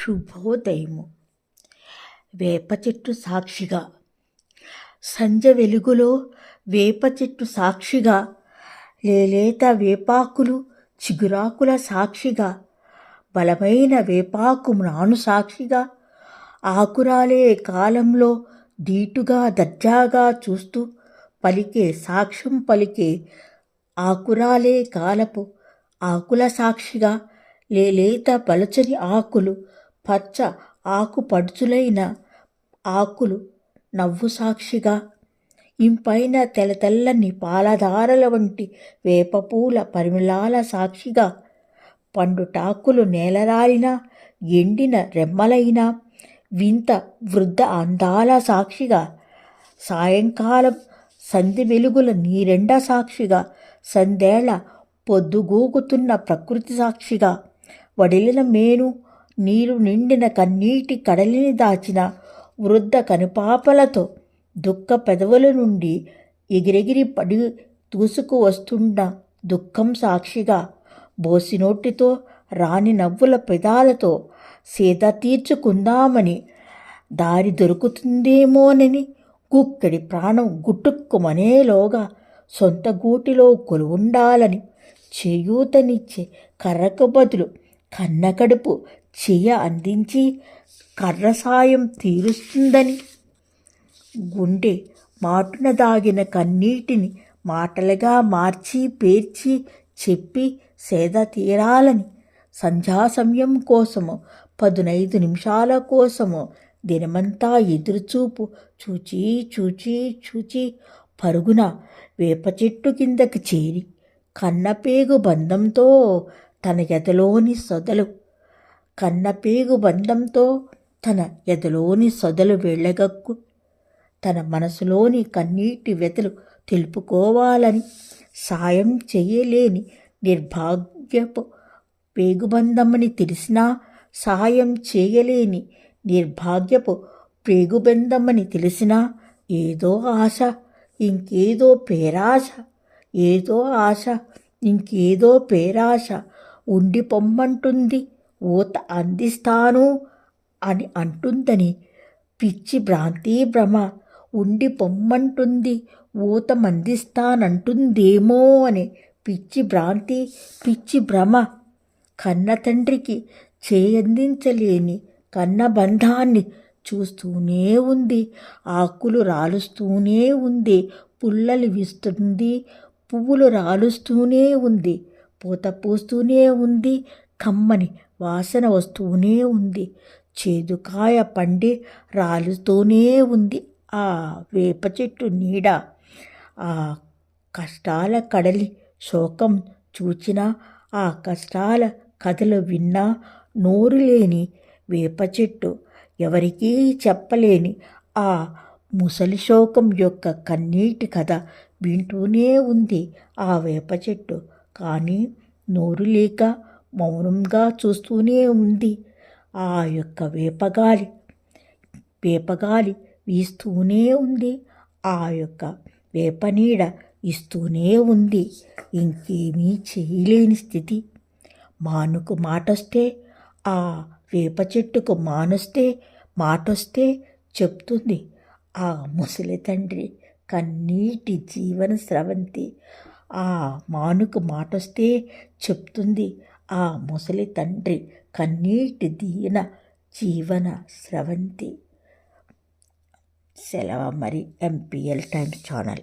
శుభోదయము. వేప చెట్టు సాక్షిగా. సంజ వెలుగులో వేప చెట్టు సాక్షిగా. లేలేత వేపాకులు చిగురాకుల సాక్షిగా. బలమైన వేపాకు నాను సాక్షిగా. ఆకురాలే కాలంలో దీటుగా దర్జాగా చూస్తూ పలికే సాక్ష్యం పలికే ఆకురాలే కాలపు ఆకుల సాక్షిగా. లేలేత పలచని ఆకులు పచ్చ ఆకు పడుచులైన ఆకులు నవ్వు సాక్షిగా ఇంపైన తెల్ల తెల్లని పాలధారల వంటి వేపపూల పరిమళాల సాక్షిగా. పండుటాకులు నేలరాలిన ఎండిన రెమ్మలైన వింత వృద్ధ అందాల సాక్షిగా. సాయంకాలం సంధి వెలుగుల నీరెండ సాక్షిగా. సందేళ పొద్దుగూకుతున్న ప్రకృతి సాక్షిగా. వడిలిన మేను నీరు నిండిన కన్నీటి కడలిని దాచిన వృద్ధ కనుపాపలతో దుఃఖ పెదవుల నుండి ఎగిరెగిరి పడి దూసుకు వస్తున్న దుఃఖం సాక్షిగా బోసినోటితో రాని నవ్వుల పెదాలతో సీత తీర్చుకుందామని దారి దొరుకుతుందేమోనని కుక్కడి ప్రాణం గుట్టుక్కుమనేలోగా సొంత గూటిలో కొలువుండాలని చేయూతనిచ్చే కర్రకు బదులు కన్నకడుపు చెయ్య అందించి కర్ర సాయం తీరుస్తుందని. గుండె మాటున దాగిన కన్నీటిని మాటలుగా మార్చి పేర్చి చెప్పి సేద తీరాలని. సంధ్యా సమయం కోసము పదునైదు నిమిషాల కోసము దినమంతా ఎదురుచూపు. చూచి చూచి చూచి పరుగున వేప చెట్టు కిందకి చేరి కన్నపేగు బంధంతో తన ఎదలోని సొదలు కన్నపేగు బంధంతో తన ఎదలోని సొదలు వెళ్ళగక్కు. తన మనసులోని కన్నీటి వెతలు తెలుపుకోవాలని సాయం చేయలేని నిర్భాగ్యపు పేగుబంధమని తెలిసినా సాయం చేయలేని నిర్భాగ్యపు పేగుబంధమని తెలిసినా ఏదో ఆశ ఇంకేదో పేరాశ ఏదో ఆశ ఇంకేదో పేరాశ ఉండి పొమ్మంటుంది ఊత అందిస్తాను అని అంటుందని పిచ్చి భ్రాంతి భ్రమ ఉండి పొమ్మంటుంది ఊత మందిస్తానంటుందేమో అని పిచ్చి భ్రాంతి పిచ్చి భ్రమ కన్న తండ్రికి చేయందించలేని కన్న బంధాన్ని చూస్తూనే ఉంది ఆకులు రాలుస్తూనే ఉంది పుల్లలు విస్తుంది పువ్వులు రాలుస్తూనే ఉంది పూత పూస్తూనే ఉంది కమ్మని వాసన వస్తూనే ఉంది. చేదుకాయ పండి రాలుతూనే ఉంది ఆ వేప చెట్టు నీడ. ఆ కష్టాల కడలి శోకం చూచినా ఆ కష్టాల కథలు విన్నా నోరు లేని వేప చెట్టు ఎవరికీ చెప్పలేని ఆ ముసలి శోకం యొక్క కన్నీటి కథ వింటూనే ఉంది ఆ వేప చెట్టు. కానీ నోరు లేక మౌనంగా చూస్తూనే ఉంది. ఆ యొక్క వేపగాలి వేపగాలి వీస్తూనే ఉంది. ఆ యొక్క వేపనీడ ఇస్తూనే ఉంది. ఇంకేమీ చేయలేని స్థితి. మానుకు మాటొస్తే ఆ వేప చెట్టుకు మానొస్తే మాటొస్తే చెప్తుంది. ఆ ముసలి తండ్రి కన్నీటి జీవన స్రవంతి. ఆ మానుకు మాటొస్తే చెప్తుంది. ఆ ముసలి తండ్రి కన్నీటి దీన జీవన స్రవంతి. సెలవు మరి ఎంపీఎల్ టైమ్స్ ఛానల్